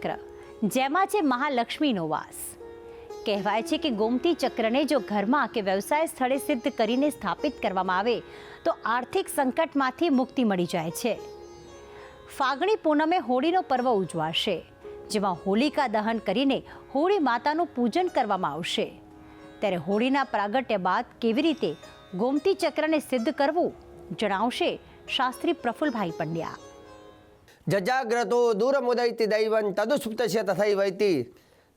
ચક્ર, જેમાં છે મહાલક્ષ્મીનો વાસ. કહેવાય છે કે ગોમતી ચક્રને જો ઘરમાં કે વ્યવસાય સ્થળે સિદ્ધ કરીને સ્થાપિત કરવામાં આવે, તો આર્થિક સંકટમાંથી મુક્તિ મળી જાય છે. ફાગણી પૂનમે હોળીનો પર્વ ઉજવાશે, જેમાં હોલિકા દહન કરીને હોળી માતાનું પૂજન કરવામાં આવશે. ત્યારે હોળીના પ્રાગટ્ય બાદ કેવી રીતે ગોમતી ચક્રને સિદ્ધ કરવું, જણાવશે શાસ્ત્રી પ્રફુલભાઈ પંડ્યા. જજાગ્રતો ದೈವನ್ દૈવં તદુસુપ્તસ્ય તથૈવૈતિ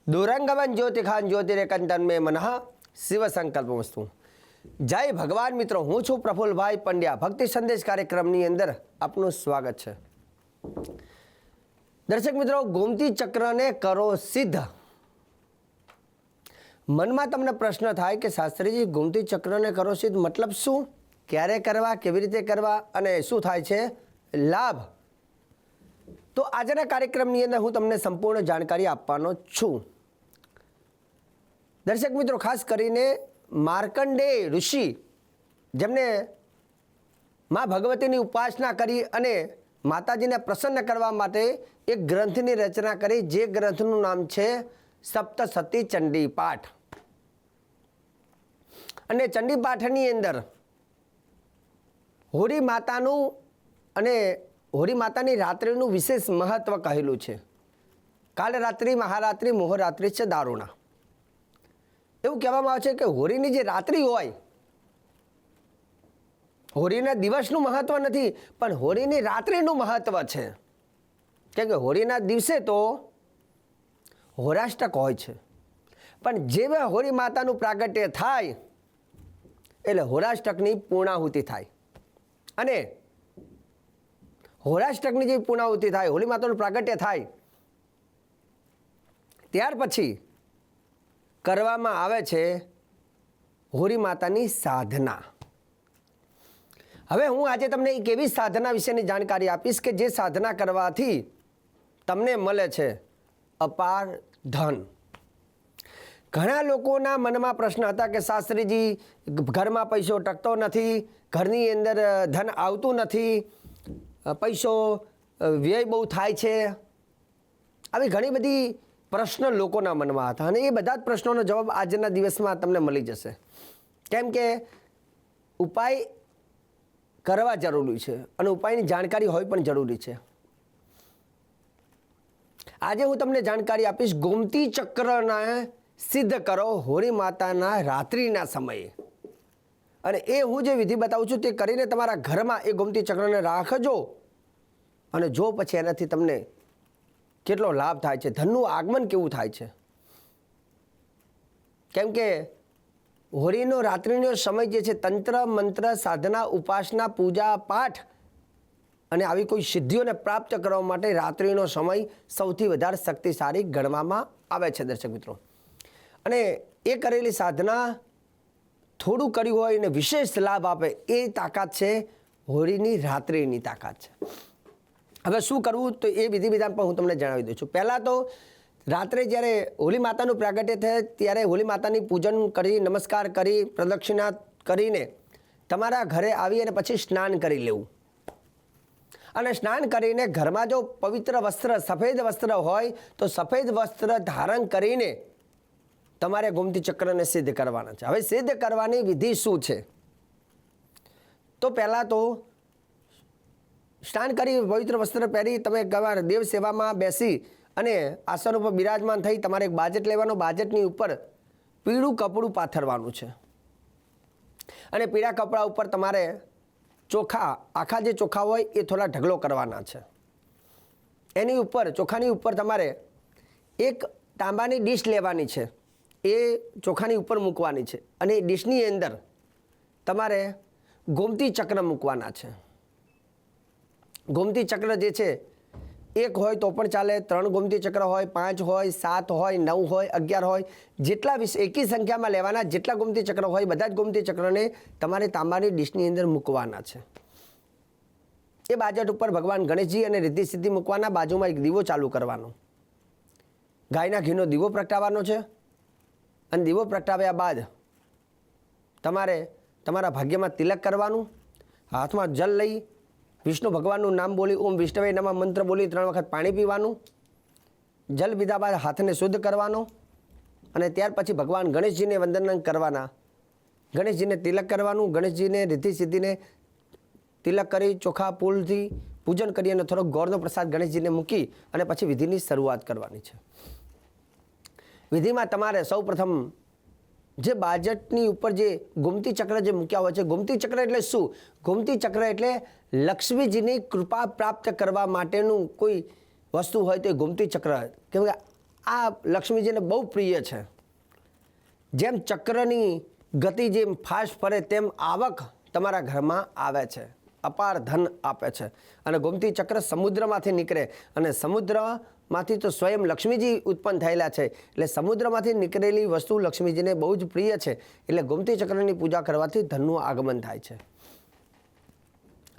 દુરંગવન જ્યોતિખાન જ્યોતિરેકંતન મે મનઃ શિવ સંકલ્પમસ્તુ જય ભગવાન મિત્રો હું છું પ્રફુલભાઈ પંડ્યા ભક્તિ સંદેશ કાર્યક્રમની અંદર આપનું સ્વાગત છે દર્શક મિત્રો ગોમતી ચક્રને કરો સિદ્ધ મનમાં તમને પ્રશ્ન થાય કે શાસ્ત્રીજી ગોમતી ચક્રને કરો સિદ્ધ મતલબ શું ક્યારે કરવા કેવી રીતે કરવા અને શું થાય છે લાભ તો આજના કાર્યક્રમની અંદર હું તમને સંપૂર્ણ જાણકારી આપવાનો છું. દર્શક મિત્રો, ખાસ કરીને માર્કંડે ઋષિ, જેમને મા ભગવતીની ઉપાસના કરી અને માતાજીને પ્રસન્ન કરવા માટે એક ગ્રંથની રચના કરી, જે ગ્રંથનું નામ છે સપ્તસતી ચંડી પાઠ અને ચંડી પાઠની અંદર હોળી માતાનું અને હોળી માતાની રાત્રિનું વિશેષ મહત્વ કહેલું છે. કાલ રાત્રિ, મહારાત્રિ, મોહરાત્રિ છે દારૂણા એવું કહેવામાં આવે છે કે હોળીની જે રાત્રિ હોય, હોળીના દિવસનું મહત્વ નથી, પણ હોળીની રાત્રિનું મહત્વ છે. કેમ કે હોળીના દિવસે તો હોરાષ્ટક હોય છે. પણ જેવે હોળી માતાનું પ્રાગટ્ય થાય, એટલે હોરાષ્ટકની પૂર્ણાહુતિ થાય. અને હોરાષ્ટકની જે પૂર્ણાહુતિ થાય, હોળી માતાનું પ્રાગટ્ય થાય. ત્યાર પછી કરવામાં આવે છે હોળી માતાની સાધના. હવે હું આજે તમને એક એવી સાધના વિશેની જાણકારી આપીશ કે જે સાધના કરવાથી તમને મળે છે અપાર ધન. ઘણા લોકોના મનમાં પ્રશ્ન હતા કે શાસ્ત્રીજી, ઘરમાં પૈસો ટકતો નથી, ઘરની અંદર ધન આવતું નથી પૈસો વ્યય બહુ થાય છે. આવી ઘણી બધી પ્રશ્ન લોકોના મનમાં હતા અને એ બધા જ પ્રશ્નોનો જવાબ આજના દિવસમાં તમને મળી જશે. કેમ કે ઉપાય કરવા જરૂરી છે અને ઉપાયની જાણકારી હોય પણ જરૂરી છે. આજે હું તમને જાણકારી આપીશ, ગોમતી ચક્રના સિદ્ધ કરો હોળી માતાના રાત્રિના સમયે. અને એ હું જે વિધિ બતાવું છું તે કરીને તમારા ઘરમાં એ ગોમતી ચક્રને રાખજો. અને જો પછી એનાથી તમને કેટલો લાભ થાય છે, ધનનું આગમન કેવું થાય છે? કેમ કે હોળીનો રાત્રિનો સમય જે છે, તંત્ર, મંત્ર, સાધના, ઉપાસના, પૂજા, પાઠ અને આવી કોઈ સિદ્ધિઓને પ્રાપ્ત કરવા માટે રાત્રિનો સમય સૌથી વધારે શક્તિશાળી ગણવામાં આવે છે, દર્શક મિત્રો. અને એ કરેલી સાધના થોડું કર્યું હોય અને વિશેષ લાભ આપે એ તાકાત છે, હોળીની રાત્રિની તાકાત છે. હવે શું કરવું તો એ વિધિ વિધાન પણ હું તમને જણાવી દઉં છું. પહેલાં તો રાત્રે જ્યારે હોળી માતાનું પ્રાગટ્ય થાય ત્યારે હોળી માતાની પૂજન કરી, નમસ્કાર કરી પ્રદક્ષિણા કરીને તમારા ઘરે આવી અને પછી સ્નાન કરી લેવું. અને સ્નાન કરીને ઘરમાં જો પવિત્ર વસ્ત્ર, સફેદ વસ્ત્ર હોય તો સફેદ વસ્ત્ર ધારણ કરીને તમારે ગોમતી ચક્રને સિદ્ધ કરવાના છે. હવે સિદ્ધ કરવાની વિધિ શું છે? તો પહેલાં તો સ્નાન કરી પવિત્ર વસ્ત્ર પહેરી તમે તમારા દેવ સેવામાં બેસી અને આસન ઉપર બિરાજમાન થઈ તમારે એક બાજેટ લેવાનો. બાજેટની ઉપર પીળું કપડું પાથરવાનું છે. અને પીળા કપડા ઉપર તમારે ચોખા, આખા જે ચોખા હોય એ થોડા ઢગલો કરવાના છે. એની ઉપર, ચોખાની ઉપર તમારે એક તાંબાની ડીશ લેવાની છે. એ ચોખાની ઉપર મૂકવાની છે અને એ ડીશની અંદર તમારે ગોમતી ચક્ર મૂકવાના છે. ગોમતી ચક્ર જે છે, એક હોય તો પણ ચાલે, ત્રણ ગોમતી ચક્ર હોય, પાંચ હોય, સાત હોય, નવ હોય, અગિયાર હોય, જેટલા વિશે, એકી સંખ્યામાં લેવાના જેટલા ગોમતી ચક્ર હોય, બધા જ ગોમતી ચક્રને તમારે તાંબાની ડીશની અંદર મૂકવાના છે. એ બાજટ ઉપર ભગવાન ગણેશજી અને રિદ્ધિ સિદ્ધિ મૂકવાના, બાજુમાં એક દીવો ચાલુ કરવાનો. ગાયના ઘીનો દીવો પ્રગટાવવાનો છે. અને દીવો પ્રગટાવ્યા બાદ તમારે તમારા ભાગ્યમાં તિલક કરવાનું, હાથમાં જલ લઈ વિષ્ણુ ભગવાનનું નામ બોલી, ઓમ વિષ્ણવે નમઃ મંત્ર બોલી ત્રણ વખત પાણી પીવાનું, જલ પીધા બાદ હાથને શુદ્ધ કરવાનો અને ત્યાર પછી ભગવાન ગણેશજીને વંદન કરવાના. ગણેશજીને તિલક કરવાનું, ગણેશજીને રીતિ સિદ્ધિને તિલક કરી, ચોખા પુલથી પૂજન કરી અને થોડોક ગોળનો પ્રસાદ ગણેશજીને મૂકી અને પછી વિધિની શરૂઆત કરવાની છે. વિધિમાં તમારે સૌ પ્રથમ જે બાજટની ઉપર જે ગોમતી ચક્ર જે મૂક્યા હોય છે, ગોમતી ચક્ર એટલે શું? ગોમતી ચક્ર એટલે લક્ષ્મીજીની કૃપા પ્રાપ્ત કરવા માટેનું કોઈ વસ્તુ હોય તો એ ગોમતી ચક્ર કેમ કે આ લક્ષ્મીજીને બહુ પ્રિય છે. જેમ ચક્રની ગતિ જેમ ફાસ્ટ ફરે તેમ આવક તમારા ઘરમાં આવે છે. અપાર ધન આપે છે. અને ગોમતી ચક્ર સમુદ્રમાંથી નીકળે અને સમુદ્રમાંથી તો સ્વયં લક્ષ્મીજી ઉત્પન્ન થયેલા છે. એટલે સમુદ્રમાંથી નીકળેલી વસ્તુ લક્ષ્મીજીને બહુ જ પ્રિય છે. એટલે ગોમતી ચક્રની પૂજા કરવાથી ધનનું આગમન થાય છે.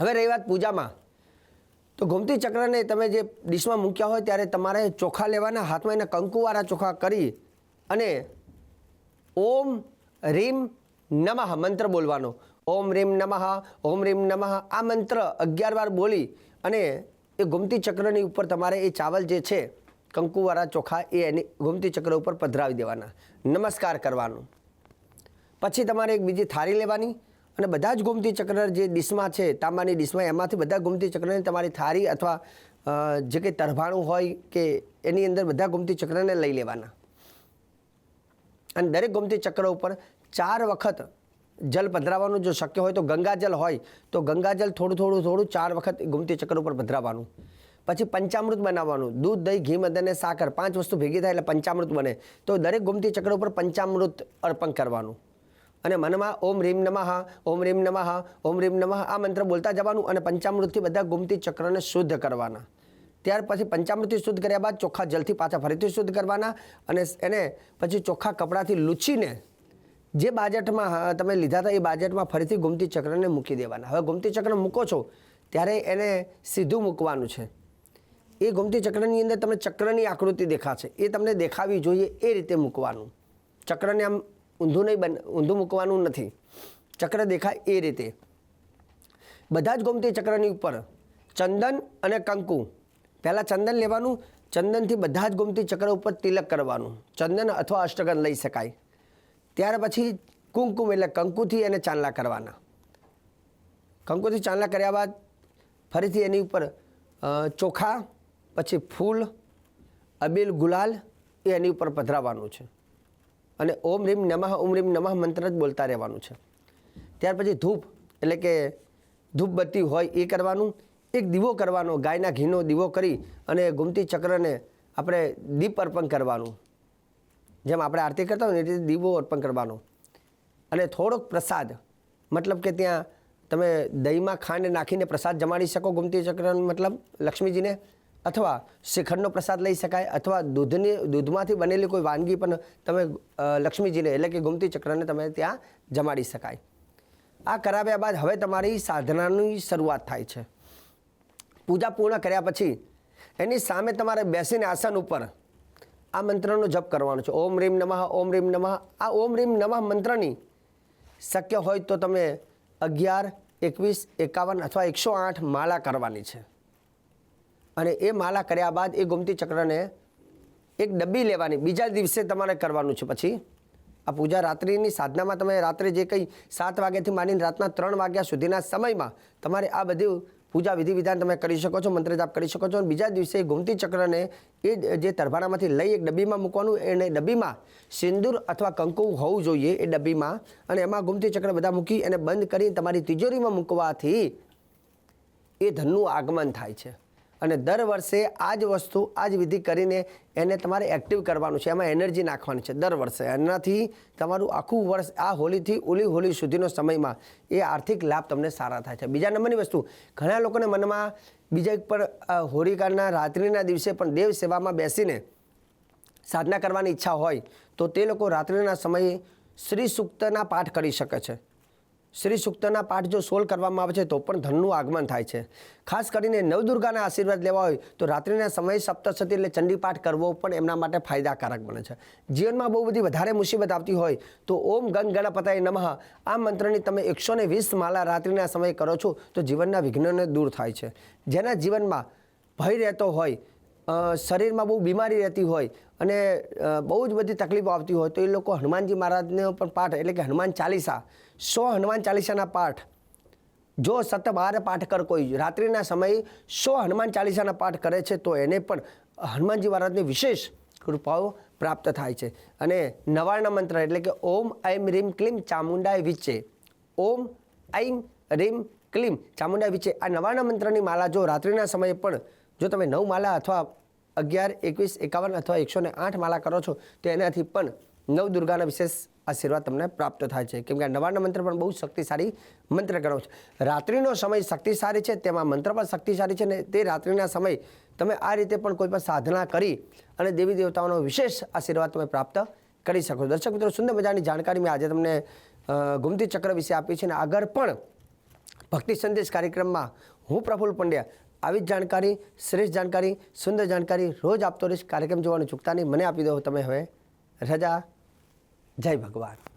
હવે રહી વાત પૂજામાં. તો ગોમતી ચક્રને તમે જે ડીશમાં મૂક્યા હોય ત્યારે તમારે ચોખા લેવાના, હાથમાં એના કંકુવાળા ચોખા કરી અને ઓમ રીમ નમઃ મંત્ર બોલવાનો. ઓમ રીમ નમઃ, ઓમ રીમ નમઃ આ મંત્ર અગિયાર વાર બોલી અને એ ગોમતી ચક્રની ઉપર તમારે એ ચાવલ જે છે, કંકુવાળા ચોખા, એ એની ગોમતી ચક્ર ઉપર પધરાવી દેવાના. નમસ્કાર કરવાનું. પછી તમારે એક બીજી થાળી લેવાની અને બધા જ ગોમતી ચક્ર જે ડીશમાં છે, તાંબાની ડીશમાં, એમાંથી બધા ગોમતી ચક્રને તમારી થાળી અથવા જે કંઈ તરભાણું હોય કે એની અંદર બધા ગોમતી ચક્રને લઈ લેવાના. અને દરેક ગોમતી ચક્ર ઉપર ચાર વખત જલ પધરાવવાનું જો શક્ય હોય તો ગંગાજલ હોય, તો ગંગાજલ થોડું થોડું થોડું ચાર વખત ગુમતી ચક્ર ઉપર પધરાવવાનું. પછી પંચામૃત બનાવવાનું. દૂધ, દહીં, ઘી મદન અને સાકર પાંચ વસ્તુ ભેગી થાય એટલે પંચામૃત બને. તો દરેક ગુમતી ચક્ર ઉપર પંચામૃત અર્પણ કરવાનું. અને મનમાં ઓમ રીમ નમઃ, ઓમ રીમ નમઃ, ઓમ રીમ નમઃ આ મંત્ર બોલતા જવાનું અને પંચામૃતથી બધા ગુમતી ચક્રને શુદ્ધ કરવાના. ત્યાર પછી પંચામૃતથી શુદ્ધ કર્યા બાદ ચોખ્ખા જલથી પાછા ફરીથી શુદ્ધ કરવાના અને એને પછી ચોખ્ખા કપડાથી લૂછીને જે બાજેટમાં તમે લીધા હતા એ બાજેટમાં ફરીથી ગોમતી ચક્રને મૂકી દેવાના. હવે ગોમતી ચક્ર મૂકો છો, ત્યારે એને સીધું મૂકવાનું છે. એ ગોમતી ચક્રની અંદર તમને ચક્રની આકૃતિ દેખાશે. એ તમને દેખાવી જોઈએ એ રીતે મૂકવાનું. ચક્રને આમ ઊંધું નહીં બન, ઊંધું મૂકવાનું નથી. ચક્ર દેખાય એ રીતે. બધા જ ગોમતી ચક્રની ઉપર ચંદન અને કંકુ. પહેલાં ચંદન લેવાનું, ચંદનથી બધા જ ગોમતી ચક્ર ઉપર તિલક કરવાનું. ચંદન અથવા અષ્ટગન લઈ શકાય. ત્યાર પછી કુમકુમ એટલે કંકુથી એને ચાંદલા કરવાના. કંકુથી ચાંદલા કર્યા બાદ ફરીથી એની ઉપર ચોખા, પછી ફૂલ, અબીલ ગુલાલ એ એની ઉપર પધરાવવાનું છે. અને ઓમ રીમ નમઃ, ઓમ રીમ નમઃ મંત્ર જ બોલતા રહેવાનું છે. ત્યાર પછી ધૂપ એટલે કે ધૂપબત્તી હોય એ કરવાનું, એક દીવો કરવાનો, ગાયના ઘીનો દીવો કરી અને ગુમતી ચક્રને આપણે દીપ અર્પણ કરવાનું. જેમ આપણે આરતી કરતા હોય ને એ દીવો અર્પણ કરવાનો. અને થોડોક પ્રસાદ, મતલબ કે ત્યાં તમે દહીંમાં ખાંડ નાખીને પ્રસાદ જમાડી શકો ગુમતી ચક્ર મતલબ લક્ષ્મીજીને. અથવા શ્રીખંડનો પ્રસાદ લઈ શકાય, અથવા દૂધની, દૂધમાંથી બનેલી કોઈ વાનગી પણ તમે લક્ષ્મીજીને એટલે કે ગુમતી ચક્રને તમે ત્યાં જમાડી શકાય. આ કરાવ્યા બાદ હવે તમારી સાધનાની શરૂઆત થાય છે. પૂજા પૂર્ણ કર્યા પછી એની સામે તમારે બેસીને આસન ઉપર આ મંત્રનો જપ કરવાનો છે. ઓમ રીમ નમઃ, ઓમ રીમ નમઃ. આ ઓમ રીમ નમઃ મંત્રની શક્ય હોય તો તમે અગિયાર, એકવીસ, એકાવન અથવા એકસો આઠ માળા કરવાની છે. અને એ માળા કર્યા બાદ એ ગોમતી ચક્રને એક ડબ્બી લેવાની. બીજા દિવસે તમારે કરવાનું છે પછી. આ પૂજા રાત્રિની સાધનામાં તમે રાત્રે જે કંઈ સાત વાગ્યાથી માંડીને રાતના ત્રણ વાગ્યા સુધીના સમયમાં તમારે આ બધી પૂજા વિધિ વિધાન તમે કરી શકો છો મંત્ર જાપ કરી શકો છો અને બીજા દિવસે ગોમતી ચક્રને એ જે તરભાણામાંથી લઈ એક ડબ્બીમાં મૂકવાનું, એને ડબ્બીમાં સિંદૂર અથવા કંકુ હોવું જોઈએ એ ડબ્બીમાં અને એમાં ગોમતી ચક્ર બધા મૂકી એને બંધ કરી તમારી તિજોરીમાં મૂકવાથી એ ધનનું આગમન થાય છે. અને દર વર્ષે આ જ વસ્તુ, આ જ વિધિ કરીને એને તમારે એક્ટિવ કરવાનું છે. એમાં એનર્જી નાખવાની છે દર વર્ષે. એનાથી તમારું આખું વર્ષ આ હોલીથી ઓલી હોલી સુધીનો સમયમાં એ આર્થિક લાભ તમને સારા થાય છે. બીજા નંબરની વસ્તુ, ઘણા લોકોને મનમાં બીજા પણ હોળિકાના રાત્રિના દિવસે પણ દેવ સેવામાં બેસીને સાધના કરવાની ઈચ્છા હોય તો તે લોકો રાત્રિના સમયે શ્રી સૂક્તના પાઠ કરી શકે છે. શ્રી સૂક્તના પાઠ જો સોલ કરવામાં આવે છે, તો પણ ધનનું આગમન થાય છે. ખાસ કરીને નવદુર્ગાના આશીર્વાદ લેવા હોય, તો રાત્રિના સમયે સપ્તશતી એટલે ચંડી પાઠ કરવો પણ એમના માટે ફાયદાકારક બને છે. જીવનમાં બહુ બધી વધારે મુસીબત આવતી હોય, તો ઓમ ગંગ ગણપતાય નમઃ. આ મંત્રની તમે એકસો ને વીસ માળા રાત્રિના સમયે કરો છો, તો જીવનના વિઘ્નને દૂર થાય છે. જેના જીવનમાં ભય રહેતો હોય શરીરમાં બહુ બીમારી રહેતી હોય અને બહુ જ બધી તકલીફો આવતી હોય તો એ લોકો હનુમાનજી મહારાજનો પણ પાઠ, એટલે કે હનુમાન ચાલીસા, સો હનુમાન ચાલીસાના પાઠ. જો સત બાર પાઠ કર કોઈ રાત્રિના સમયે સો હનુમાન ચાલીસાના પાઠ કરે છે, તો એને પણ હનુમાનજી મહારાજની વિશેષ કૃપાઓ પ્રાપ્ત થાય છે. અને નવાણા મંત્ર એટલે કે ઓમ ઐમ રીમ ક્લીમ ચામુંડાય વિચે. ઓમ ઐમ રીમ ક્લીમ ચામુંડાય વિચે. આ નવાણા મંત્રની માલા જો રાત્રિના સમયે પણ જો તમે નવ માલા અથવા અગિયાર, એકવીસ, એકાવન અથવા એકસો ને આઠ માલા કરો છો, તો એનાથી પણ નવ દુર્ગાના વિશેષ આશીર્વાદ તમને પ્રાપ્ત થાય છે કેમ કે નવાર્ણ મંત્ર પણ બહુ શક્તિશાળી મંત્ર ગણો છે રાત્રિનો સમય શક્તિશાળી છે, તેમાં મંત્ર પણ શક્તિશાળી છે ને તે રાત્રિના સમય તમે આ રીતે પણ કોઈ પણ સાધના કરી અને દેવી દેવતાઓનો વિશેષ આશીર્વાદ તમે પ્રાપ્ત કરી શકો. દર્શક મિત્રો, સુંદર મજાની જાણકારી મેં આજે તમને ગુમતી ચક્ર વિશે આપી છે અને આગળ પણ ભક્તિ સંદેશ કાર્યક્રમમાં હું પ્રફુલ પંડ્યા આવી જ જાણકારી, શ્રેષ્ઠ જાણકારી, સુંદર જાણકારી રોજ આપતો રહીશ. કાર્યક્રમ જોવાનું ચૂકતા નહીં. મને આપી દો. તમે હવે રજા. જય ભગવાન.